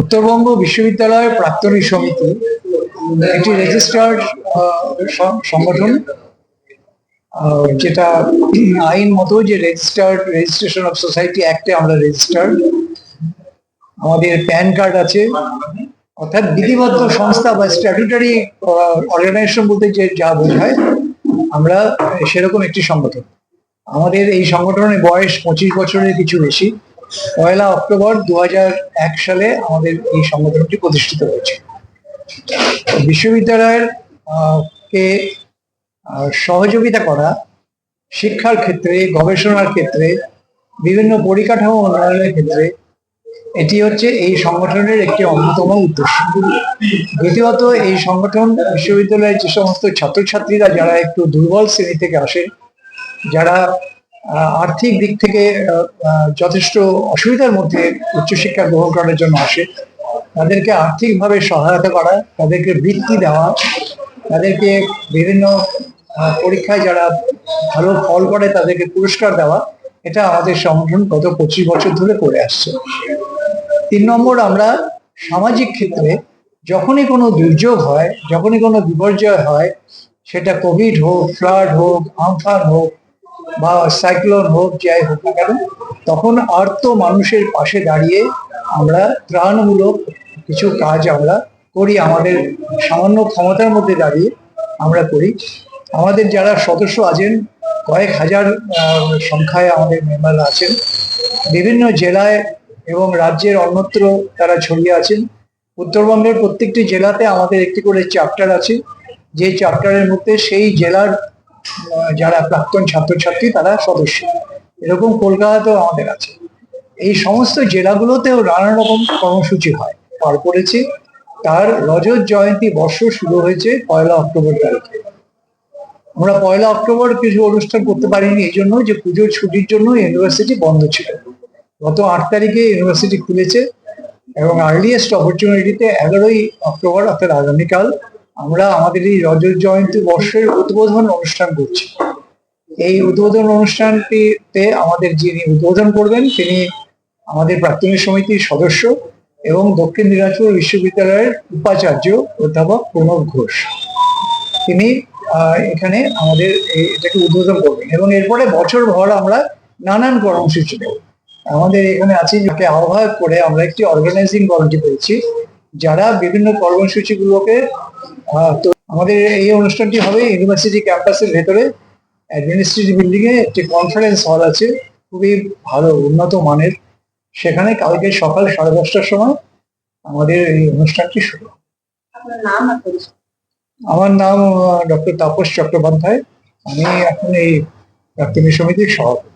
উত্তরবঙ্গ বিশ্ববিদ্যালয় প্রাক্তনী সমিতি একটি রেজিস্টার্ড সংগঠন যেটা আইন মতো যে রেজিস্টার্ড রেজিস্ট্রেশন অফ সোসাইটি অ্যাক্টে আমরা রেজিস্টার্ড আমাদের প্যান কার্ড আছে। অর্থাৎ বিধিবদ্ধ সংস্থা বা স্ট্যাটুটারি অর্গানাইজেশন বলতে যে যা বোঝায়, আমরা সেরকম একটি সংগঠন। আমাদের এই সংগঠনের বয়স পঁচিশ বছরের কিছু বেশি। পয়লা অক্টোবর দু এক সালে আমাদের এই সংগঠনটি প্রতিষ্ঠিত হয়েছে। বিশ্ববিদ্যালয়ের কে সহযোগিতা করা, শিক্ষার ক্ষেত্রে, গবেষণার ক্ষেত্রে, বিভিন্ন পরিকাঠামো উন্নয়নের ক্ষেত্রে, এটি হচ্ছে এই সংগঠনের একটি অন্যতম উদ্দেশ্য। দ্বিতীয়ত, এই সংগঠন বিশ্ববিদ্যালয়ের যে সমস্ত ছাত্রছাত্রীরা, যারা একটু দুর্বল শ্রেণি থেকে আসে, যারা আর্থিক দিক থেকে যথেষ্ট অসুবিধার মধ্যে উচ্চশিক্ষা গ্রহণ করার জন্য আসে। তাদেরকে আর্থিকভাবে সহায়তা করা, তাদেরকে বৃত্তি দেওয়া, তাদেরকে বিভিন্ন পরীক্ষায় যারা ভালো ফল করে তাদেরকে পুরস্কার দেওয়া, এটা আমাদের সংগঠন গত পঁচিশ বছর ধরে করে আসছে। তিন নম্বর, আমরা সামাজিক ক্ষেত্রে যখনই কোনো দুর্যোগ হয়, যখনই কোনো বিপর্যয় হয়, সেটা কোভিড হোক, ফ্লাড হোক, আমফান হোক বা সাইক্লোন হোক, যাই হোক না কেন, তখন আর্ত মানুষের পাশে দাঁড়িয়ে আমরা ত্রাণমূলক কিছু কাজ আমরা করি, আমাদের সামান্য ক্ষমতার মধ্যে দাঁড়িয়ে আমরা করি। আমাদের যারা সদস্য আছেন, কয়েক হাজার সংখ্যায় আমাদের মেম্বাররা আছেন। বিভিন্ন জেলায় এবং রাজ্যের অন্যত্র তারা ছড়িয়ে আছেন। উত্তরবঙ্গের প্রত্যেকটি জেলাতে আমাদের একটি করে চ্যাপ্টার আছে। যে চ্যাপ্টারের মধ্যে সেই জেলার যারা প্রাক্তন ছাত্রছাত্রী, তারা সদস্য। এরকম কলকাতাতেও আমাদের আছে। এই সমস্ত জেলাগুলোতেও নানা রকম কর্মসূচি হয়। পার করেছে। তার রজত জয়ন্তী বর্ষ শুরু হয়েছে পয়লা অক্টোবর তারিখে। আমরা পয়লা অক্টোবর কিছু অনুষ্ঠান করতে পারিনি এই জন্য যে পুজোর ছুটির জন্য ইউনিভার্সিটি বন্ধ ছিল। গত আট তারিখে ইউনিভার্সিটি খুলেছে এবং আর্লিয়েস্ট অপরচুনিটিতে এগারোই অক্টোবর, অর্থাৎ আগামীকাল আমরা আমাদের এই রজত জয়ন্তী বর্ষের উদ্বোধন অনুষ্ঠান করছি। এই উদ্বোধন অনুষ্ঠানটিতে আমাদের যিনি উদ্বোধন করবেন, তিনি আমাদের প্রাক্তনী সমিতির সদস্য এবং দক্ষিণ দিনাজপুর বিশ্ববিদ্যালয়ের উপাচার্য অধ্যাপক প্রণব ঘোষ। তিনি এখানে আমাদের এটাকে উদ্বোধন করবেন এবং এরপরে বছর ভর আমরা নানান কর্মসূচি দেব আমাদের এখানে আছে, যাকে আহ্বায়ক করে আমরা একটি অর্গানাইজিং কমিটি করেছি। যারা বিভিন্ন কর্মসূচিগুলোকে আমাদের এই অনুষ্ঠানটি হবে ইউনিভার্সিটি ক্যাম্পাসের ভেতরে। অ্যাডমিনিস্ট্রেটিভ বিল্ডিং এ একটি কনফারেন্স হল আছে খুবই ভালো উন্নত মানের। সেখানে কালকে সকাল সাড়ে দশটার সময় আমাদের এই অনুষ্ঠানটি শুরু আমার নাম ডক্টর তাপস চট্টোপাধ্যায়। আমি এখন এই প্রাক্তনী সমিতির সভাপতি।